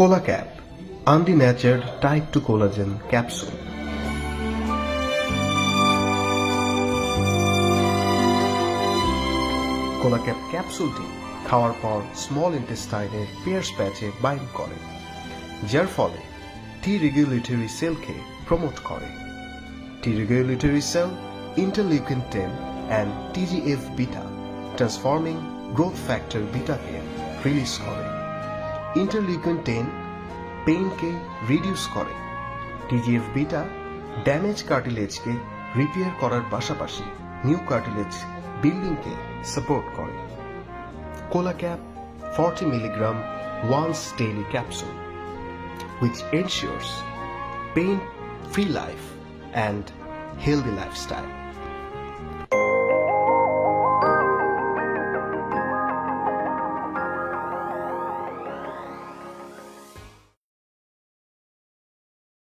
Colacap, undenatured type 2 collagen capsule. Colacap ক্যাপসুলটি খাওয়ার পর small ইন্টেস্টাইনের পেয়ার্স প্যাচে বাইন্ড করে যার ফলে টি রেগুলেটরি সেলকে প্রমোট করে T regulatory cell interleukin ten and TGF beta transforming growth factor বিটাকে release করে। ইন্টারলিউকিন টেন পেইনকে রিডিউস করে টিজিএফ বিটা ড্যামেজ কার্টিলেজকে রিপেয়ার করার পাশাপাশি নিউ কার্টিলেজ বিল্ডিংকে সাপোর্ট করে Colacap 40 milligram once daily capsule which ensures pain-free life and healthy lifestyle.